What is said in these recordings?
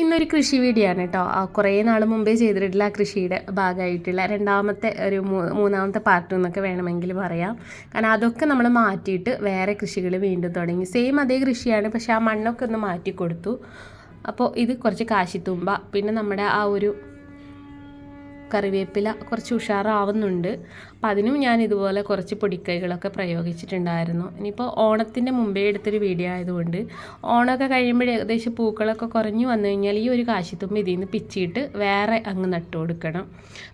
ഇന്നൊരു കൃഷി വീഡിയോ ആണ് കേട്ടോ കുറേ നാൾ മുമ്പേ ചെയ്തിട്ടുള്ള ആ കൃഷിയുടെ ഭാഗമായിട്ടുള്ള രണ്ടാമത്തെ ഒരു മൂന്നാമത്തെ പാർട്ട് എന്നൊക്കെ വേണമെങ്കിൽ പറയാം. കാരണം അതൊക്കെ നമ്മൾ മാറ്റിയിട്ട് വേറെ കൃഷികൾ വീണ്ടും തുടങ്ങി. സെയിം അതേ കൃഷിയാണ് പക്ഷേ ആ മണ്ണൊക്കെ ഒന്ന് മാറ്റി കൊടുത്തു അപ്പോൾ ഇത് കുറച്ച് കാശിത്തുമ്പ പിന്നെ നമ്മുടെ ആ ഒരു കറിവേപ്പില കുറച്ച് ഉഷാറാവുന്നുണ്ട്. അപ്പം അതിനും ഞാൻ ഇതുപോലെ കുറച്ച് പൊടിക്കൈകളൊക്കെ പ്രയോഗിച്ചിട്ടുണ്ടായിരുന്നു. ഇനിയിപ്പോൾ ഓണത്തിന്റെ മുമ്പേ എടുത്തൊരു വീഡിയോ ആയതുകൊണ്ട് ഓണമൊക്കെ കഴിയുമ്പോൾ ഏകദേശം പൂക്കളൊക്കെ കുറഞ്ഞു വന്നു കഴിഞ്ഞാൽ ഈ ഒരു കാശിത്തുമ്പ് ഇതിൽ നിന്ന് പിച്ചിയിട്ട് വേറെ അങ്ങ് നട്ടു കൊടുക്കണം.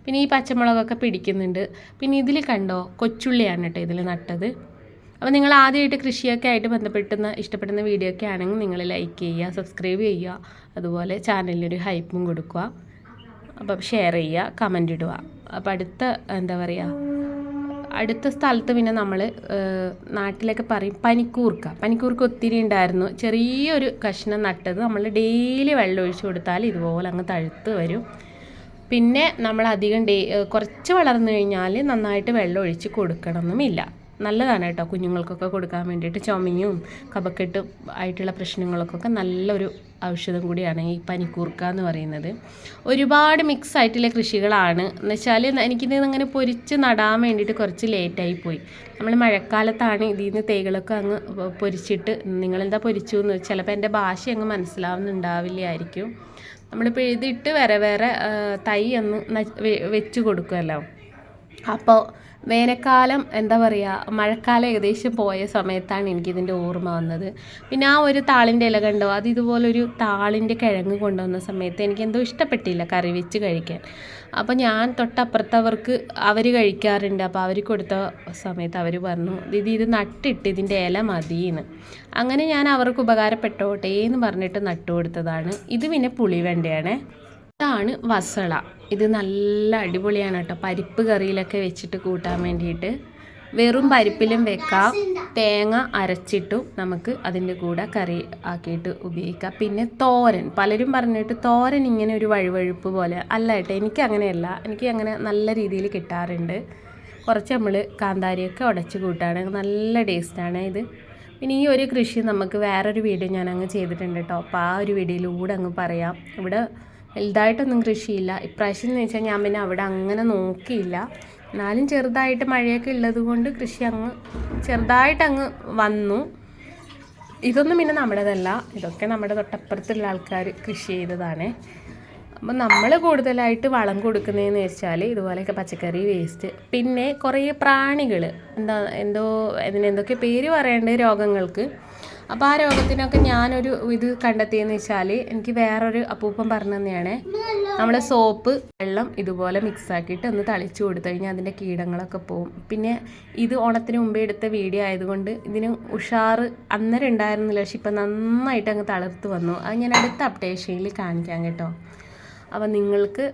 പിന്നെ ഈ പച്ചമുളകൊക്കെ പിടിക്കുന്നുണ്ട്. പിന്നെ ഇതിൽ കണ്ടോ കൊച്ചുള്ളിയാണ് കേട്ടോ ഇതിൽ നട്ടത്. അപ്പോൾ നിങ്ങൾ ആദ്യമായിട്ട് കൃഷിയൊക്കെ ആയിട്ട് ബന്ധപ്പെട്ടുന്ന ഇഷ്ടപ്പെടുന്ന വീഡിയോ ഒക്കെ ആണെങ്കിൽ നിങ്ങൾ ലൈക്ക് ചെയ്യുക സബ്സ്ക്രൈബ് ചെയ്യുക. അതുപോലെ ചാനലിനൊരു ഹൈപ്പും കൊടുക്കുക. അപ്പം ഷെയർ ചെയ്യുക കമന്റ് ഇടുക. അപ്പം അടുത്ത എന്താ പറയുക അടുത്ത സ്ഥലത്ത് പിന്നെ നമ്മൾ നാട്ടിലൊക്കെ പറയും പനിക്കൂർക്ക. പനിക്കൂർക്ക ഒത്തിരി ഉണ്ടായിരുന്നു. ചെറിയൊരു കഷ്ണം നട്ടത്. നമ്മൾ ഡെയിലി വെള്ളം ഒഴിച്ചു കൊടുത്താൽ ഇതുപോലെ അങ്ങ് തഴുത്ത് വരും. പിന്നെ നമ്മൾ അധികം ഡേ കുറച്ച് വളർന്നു കഴിഞ്ഞാൽ നന്നായിട്ട് വെള്ളം ഒഴിച്ച് കൊടുക്കണമെന്നുമില്ല. നല്ലതാണ് കേട്ടോ കുഞ്ഞുങ്ങൾക്കൊക്കെ കൊടുക്കാൻ വേണ്ടിയിട്ട്. ചുമയും കപക്കെട്ട് ആയിട്ടുള്ള പ്രശ്നങ്ങൾക്കൊക്കെ നല്ലൊരു ഔഷധം കൂടിയാണ് ഈ പനിക്കൂർക്ക എന്ന് പറയുന്നത്. ഒരുപാട് മിക്സ് ആയിട്ടുള്ള കൃഷികളാണ്. എന്ന് വെച്ചാൽ എനിക്കിത് അങ്ങനെ പൊരിച്ച് നടാൻ വേണ്ടിയിട്ട് കുറച്ച് ലേറ്റായി പോയി. നമ്മൾ മഴക്കാലത്താണ് ഇതിൽ നിന്ന് തൈകളൊക്കെ അങ്ങ് പൊരിച്ചിട്ട് നിങ്ങളെന്താ പൊരിച്ചു എന്ന് ചിലപ്പോൾ എന്റെ ഭാഷ അങ്ങ് മനസ്സിലാവുന്നുണ്ടാവില്ലായിരിക്കും. നമ്മളിപ്പോൾ എഴുതിയിട്ട് വേറെ വേറെ തൈ ഒന്ന് വെച്ച് കൊടുക്കുമല്ലോ അപ്പോൾ വേനൽക്കാലം എന്താ പറയുക മഴക്കാലം ഏകദേശം പോയ സമയത്താണ് എനിക്കിതിന്റെ ഓർമ്മ വന്നത്. പിന്നെ ആ ഒരു താളിന്റെ ഇല കണ്ടോ? അത് ഇതുപോലൊരു താളിന്റെ കിഴങ്ങ് കൊണ്ടുവന്ന സമയത്ത് എനിക്ക് എന്തോ ഇഷ്ടപ്പെട്ടില്ല കറി വെച്ച് കഴിക്കാൻ. അപ്പോൾ ഞാൻ തൊട്ടപ്പുറത്തവർക്ക് അവർ കഴിക്കാറുണ്ട്. അപ്പോൾ അവർ കൊടുത്ത സമയത്ത് അവർ പറഞ്ഞു ഇത് ഇത് നട്ടിട്ട് ഇതിന്റെ ഇല മതിയെന്ന്. അങ്ങനെ ഞാൻ അവർക്ക് ഉപകാരപ്പെട്ടോട്ടെ എന്ന് പറഞ്ഞിട്ട് നട്ടു കൊടുത്തതാണ് ഇത് പിന്നെ പുളിവെണ്ടയാണേ. ഇതാണ് വസള. ഇത് നല്ല അടിപൊളിയാണ് കേട്ടോ. പരിപ്പ് കറിയിലൊക്കെ വെച്ചിട്ട് കൂട്ടാൻ വേണ്ടിയിട്ട്. വെറും പരിപ്പിലും വെക്കാം. തേങ്ങ അരച്ചിട്ടും നമുക്ക് അതിന്റെ കൂടെ കറി ആക്കിയിട്ട് ഉപയോഗിക്കാം. പിന്നെ തോരൻ. പലരും പറഞ്ഞിട്ട് തോരൻ ഇങ്ങനെ ഒരു വഴുവഴുപ്പ് പോലെ അല്ല കേട്ടോ. എനിക്ക് അങ്ങനെയല്ല. എനിക്ക് അങ്ങനെ നല്ല രീതിയിൽ കിട്ടാറുണ്ട്. കുറച്ച് നമ്മൾ കാന്താരിയൊക്കെ ഉടച്ച് കൂട്ടാണ്. നല്ല ടേസ്റ്റാണ് ഇത്. പിന്നെ ഈ ഒരു കൃഷി നമുക്ക് വേറൊരു വീഡിയോ ഞാൻ ചെയ്തിട്ടുണ്ട് കേട്ടോ. അപ്പോൾ ആ ഒരു വീഡിയോയിലൂടെ അങ്ങ് പറയാം. ഇവിടെ വലുതായിട്ടൊന്നും കൃഷിയില്ല. ഇപ്രാവശ്യം എന്ന് വെച്ചാൽ ഞാൻ പിന്നെ അവിടെ അങ്ങനെ നോക്കിയില്ല. എന്നാലും ചെറുതായിട്ട് മഴയൊക്കെ ഉള്ളത് കൊണ്ട് കൃഷി അങ്ങ് ചെറുതായിട്ട് അങ്ങ് വന്നു. ഇതൊന്നും പിന്നെ നമ്മുടേതല്ല. ഇതൊക്കെ നമ്മുടെ തൊട്ടപ്പുറത്തുള്ള ആൾക്കാർ കൃഷി ചെയ്തതാണ്. അപ്പം നമ്മൾ കൂടുതലായിട്ട് വളം കൊടുക്കുന്നതെന്ന് വെച്ചാൽ ഇതുപോലെയൊക്കെ പച്ചക്കറി വേസ്റ്റ്. പിന്നെ കുറേ പ്രാണികൾ എന്താ എന്തോ ഇതിനെന്തൊക്കെ പേര് പറയേണ്ട രോഗങ്ങൾക്ക്. അപ്പോൾ ആ രോഗത്തിനൊക്കെ ഞാനൊരു ഇത് കണ്ടെത്തിയെന്ന് വെച്ചാൽ എനിക്ക് വേറൊരു അപ്പൂപ്പം പറഞ്ഞു തന്നെയാണ്. നമ്മൾ സോപ്പ് വെള്ളം ഇതുപോലെ മിക്സാക്കിയിട്ട് ഒന്ന് തളിച്ചു കൊടുത്തു കഴിഞ്ഞാൽ അതിന്റെ കീടങ്ങളൊക്കെ പോവും. പിന്നെ ഇത് ഓണത്തിന് മുമ്പേ എടുത്ത വീഡിയോ ആയതുകൊണ്ട് ഇതിന് ഉഷാറ് അന്നേരം ഉണ്ടായിരുന്നില്ല. പക്ഷെ ഇപ്പം നന്നായിട്ട് അങ്ങ് തളർത്ത് വന്നു. അത് ഞാൻ അടുത്ത അപ്ഡേഷനിൽ കാണിക്കാം കേട്ടോ. അപ്പം നിങ്ങൾക്ക്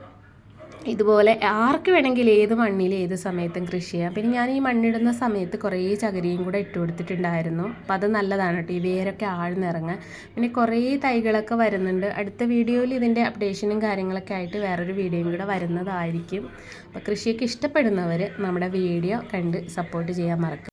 ഇതുപോലെ ആർക്ക് വേണമെങ്കിലും ഏത് മണ്ണിൽ ഏത് സമയത്തും കൃഷി ചെയ്യാം. പിന്നെ ഞാൻ ഈ മണ്ണിടുന്ന സമയത്ത് കുറേ ചകരിയും കൂടെ ഇട്ട് കൊടുത്തിട്ടുണ്ടായിരുന്നു. അപ്പം അത് നല്ലതാണ് കേട്ടോ ഈ വേരൊക്കെ ആഴ്ന്നിറങ്ങാൻ. പിന്നെ കുറേ തൈകളൊക്കെ വരുന്നുണ്ട്. അടുത്ത വീഡിയോയിൽ ഇതിന്റെ അപ്ഡേഷനും കാര്യങ്ങളൊക്കെ ആയിട്ട് വേറൊരു വീഡിയോയും കൂടെ വരുന്നതായിരിക്കും. അപ്പോൾ കൃഷിയൊക്കെ ഇഷ്ടപ്പെടുന്നവർ നമ്മുടെ വീഡിയോ കണ്ട് സപ്പോർട്ട് ചെയ്യാൻ മറക്കുക